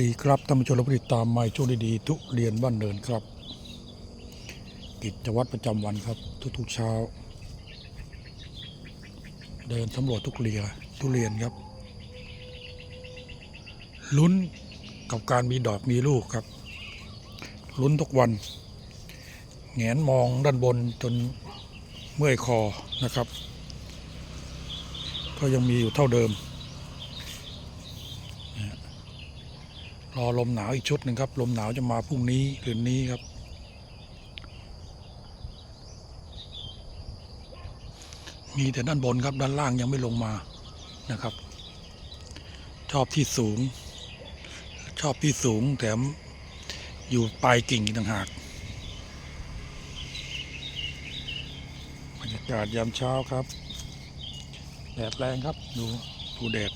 ดีครับท่านผู้ชมและผู้ติดตามไม่ช่วงดีๆทุเรียนบ้านเนินครับ กิจวัตรประจำวันครับ ทุกๆเช้า เดินสำรวจทุกเรียทุเรียนครับ ลุ้นกับการมีดอกมีลูกครับ ลุ้นทุกวันแงนมองด้านบนจนเมื่อยคอนะครับ ก็ยังมีอยู่เท่าเดิม รอลมหนาวอีกชุดหนึ่งครับ ลมหนาวจะมาพรุ่งนี้คืนนี้ครับ มีแต่ด้านบนครับด้านล่างยังไม่ลงมานะครับ ชอบที่สูง ชอบที่สูงแถมอยู่ปลายกิ่งต่างหากบรรยากาศยามเช้าครับแดดแรงครับดูดูแดด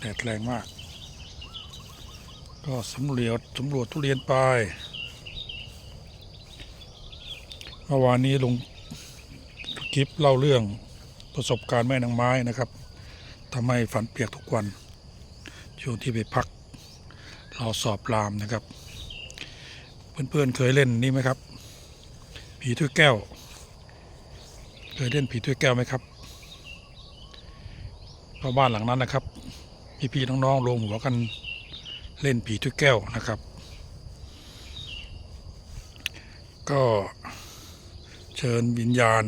แดดแรงมาก ก็สำรวจสำรวจทุเรียนไปเมื่อวานนี้ลงคลิปเล่าเรื่องประสบการณ์แม่นางไม้นะครับทำให้ฝันเปียกทุกวัน ช่วงที่ไปพักรอสอบรามนะครับ เพื่อนๆเคยเล่นนี่ไหมครับ ผีถ้วยแก้ว เคยเล่นผีถ้วยแก้วไหมครับเพราะบ้านหลังนั้นนะครับพี่ๆน้องๆรวมหัวกัน เล่นผีถ้วยแก้วนะครับ ก็เชิญวิญญาณ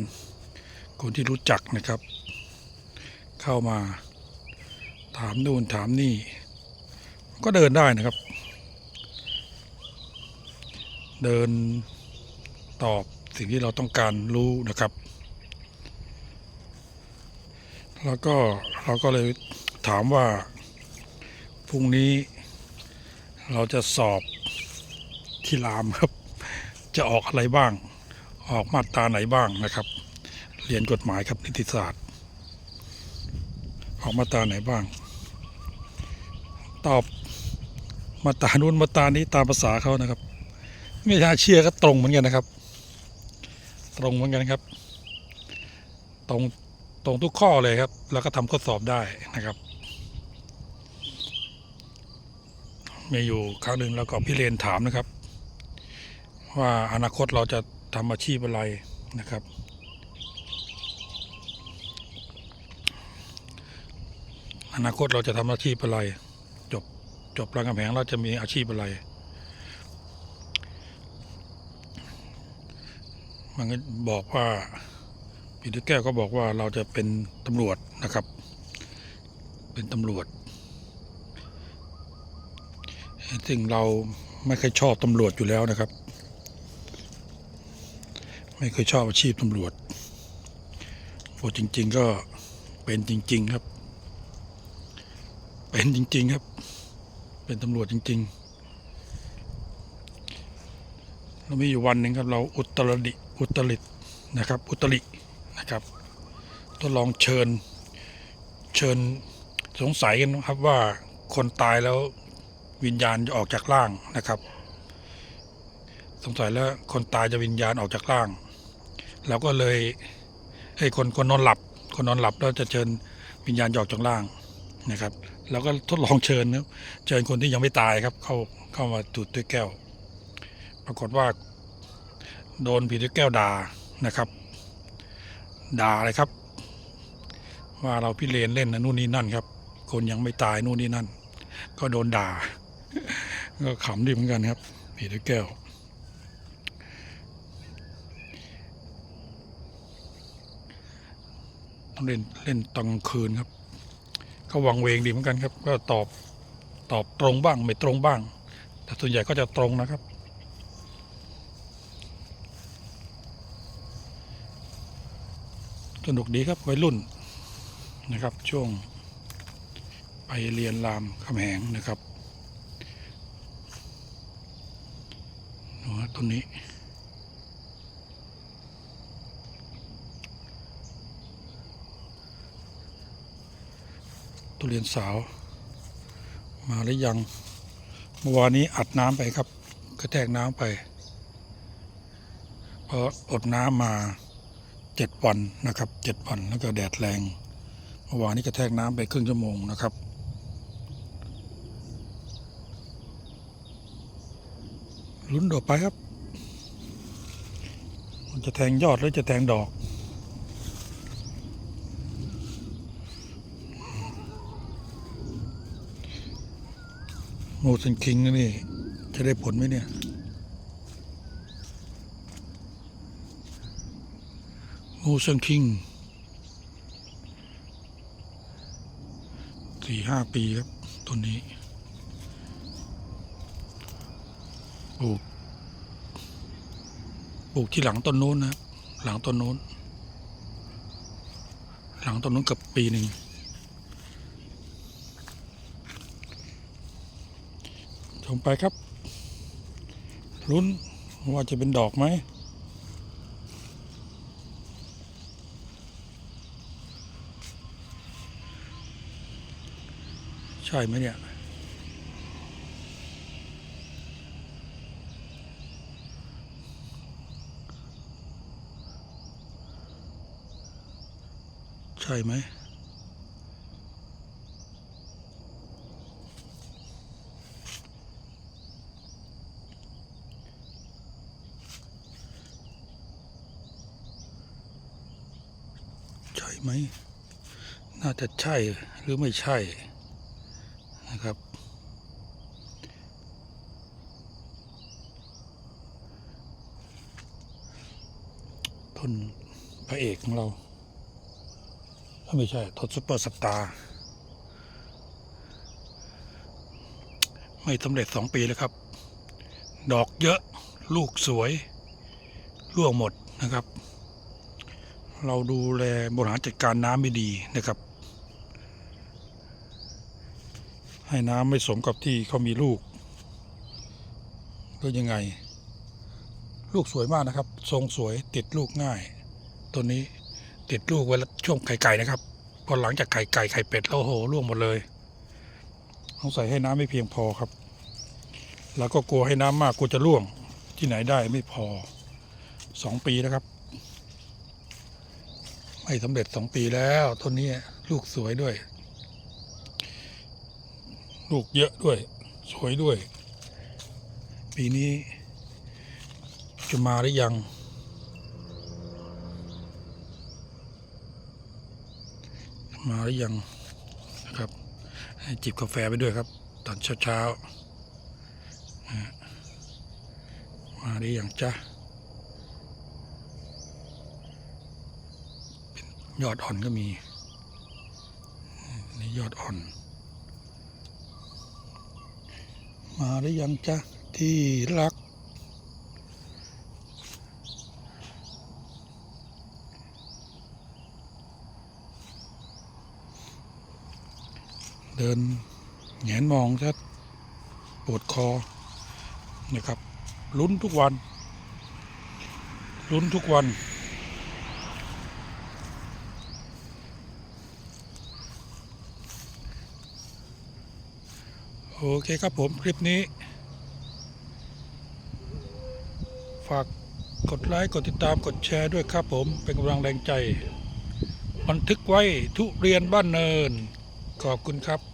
คนที่รู้จักนะครับ เข้ามาถามนู่นถามนี่ ก็เดินได้นะครับ เดินตอบสิ่งที่เราต้องการรู้นะครับ แล้วก็เราก็เลยถามว่าพรุ่งนี้ เราจะสอบที่รามครับ จะออกอะไรบ้าง ออกมาตราไหนบ้างนะครับ เรียนกฎหมายครับนิติศาสตร์ ออกมาตราไหนบ้าง ตอบมาตรานู้นมาตรานี้ตามภาษาเขานะครับ ไม่น่าเชื่อก็ตรงเหมือนกันนะครับ ตรงเหมือนกันครับ ตรงตรงทุกข้อเลยครับ แล้วก็ทำข้อสอบได้นะครับ มีอยู่ครั้งหนึ่งแล้วก็พี่เรนถามนะครับ ว่าอนาคตเราจะทำอาชีพอะไรนะครับ อนาคตเราจะทำอาชีพอะไร จบจบรามคำแหงเราจะมีอาชีพอะไร มันก็บอกว่าปีเตอร์แก้วก็บอกว่าเราจะเป็นตำรวจนะครับ เป็นตำรวจ ซึ่งเราไม่เคยชอบตำรวจอยู่แล้วนะครับ ไม่เคยชอบอาชีพตำรวจพอจริง ๆ ก็เป็นจริง ๆ ครับ เป็นจริง ๆ ครับ เป็นตำรวจจริงๆแล้วมีอยู่วันหนึ่งครับ เราอุตรดิอุตริตนะครับ อุตรินะครับทดลองเชิญเชิญสงสัยกันนะครับว่าคนตายแล้ว วิญญาณจะออกจากร่างนะครับ สงสัยแล้วคนตายจะวิญญาณออกจากร่างเราก็เลยให้คนคนนอนหลับ คนนอนหลับแล้วจะเชิญวิญญาณออกจากร่างนะครับเราก็ทดลองเชิญนะเชิญคนที่ยังไม่ตายครับ เข้าเข้ามาจุดด้วยแก้ว ปรากฏว่า โดนผีด้วยแก้วด่านะครับ ด่าเลยครับ ว่าเราพิเรนเล่นนะนู่นนี่นั่นครับ คนยังไม่ตายนู่นนี่นั่น ก็โดนด่า ก็ขำดีเหมือนกันครับผีด้วยแก้ว ต้องเล่นเล่นตอนกลางคืนครับ ก็วังเวงดีเหมือนกันครับ ก็ตอบตอบตรงบ้างไม่ตรงบ้าง แต่ส่วนใหญ่ก็จะตรงนะครับสนุกดีครับวัยรุ่นนะครับช่วงไปเรียนรามคำแหงนะครับ ดูฮะต้นนี้ตุเรียนสาว มาหรือยัง เมื่อวานนี้อัดน้ำไปครับ กระแทกน้ำไป เพราะอดน้ำมาเจ็ดวันนะครับเจ็ดวันแล้วก็แดดแรง เมื่อวานนี้กระแทกน้ำไปครึ่งชั่วโมงนะครับลุ้นดอกไปครับ มันจะแทงยอดหรือจะแทงดอก โมเซนคิงนี่ จะได้ผลไหมเนี่ย โมเซนคิงสี่ห้าปีครับต้นนี้ปลูก ปลูกที่หลังต้นโน้นนะครับหลังต้นโน้น หลังต้นโน้นเกับปีหนึ่งชมไปครับลุ้นว่าจะเป็นดอกไหมใช่ไหมเนี่ย ช่ไหมใช่ไหม น่าจะใช่หรือไม่ใช่นะครับต้นพระเอกของเรา ไม่ใช่ทศซุปเปอร์สตาร์ไม่สำเร็จสองปีแล้วครับ ดอกเยอะลูกสวยร่วงหมดนะครับ เราดูแลบริหารจัดการน้ำไม่ดีนะครับ ให้น้ำไม่สมกับที่เขามีลูกก็ยังไง ลูกสวยมากนะครับ ทรงสวยติดลูกง่าย ตัวนี้ ติดลูกไว้ช่วงไข่ไก่นะครับพอหลังจากไข่ไก่ไข่เป็ดแล้วโหร่วงหมดเลยต้องใส่ให้น้ำไม่เพียงพอครับ แล้วก็กลัวให้น้ำมากกลัวจะร่วงที่ไหนได้ไม่พอสองปีนะครับ ไม่สำเร็จสองปีแล้วต้นนี้ลูกสวยด้วย ลูกเยอะด้วย สวยด้วย ปีนี้จะมาหรือยัง มาหรือยังนะครับจิบกาแฟไปด้วยครับ ตอนเช้าๆมาหรือยังจ้ะเป็นยอดอ่อนก็มีนี่ยอดอ่อน มาหรือยังจ๊ะที่รัก เดินแหงนมองชัดปวดคอนะครับลุ้นทุกวันลุ้นทุกวัน โอเคครับผมคลิปนี้ ฝากกดไลค์ กดติดตามกดแชร์ด้วยครับผมเป็นกำลังแรงใจ บันทึกไว้ทุเรียนบ้านเนิน ขอบคุณครับ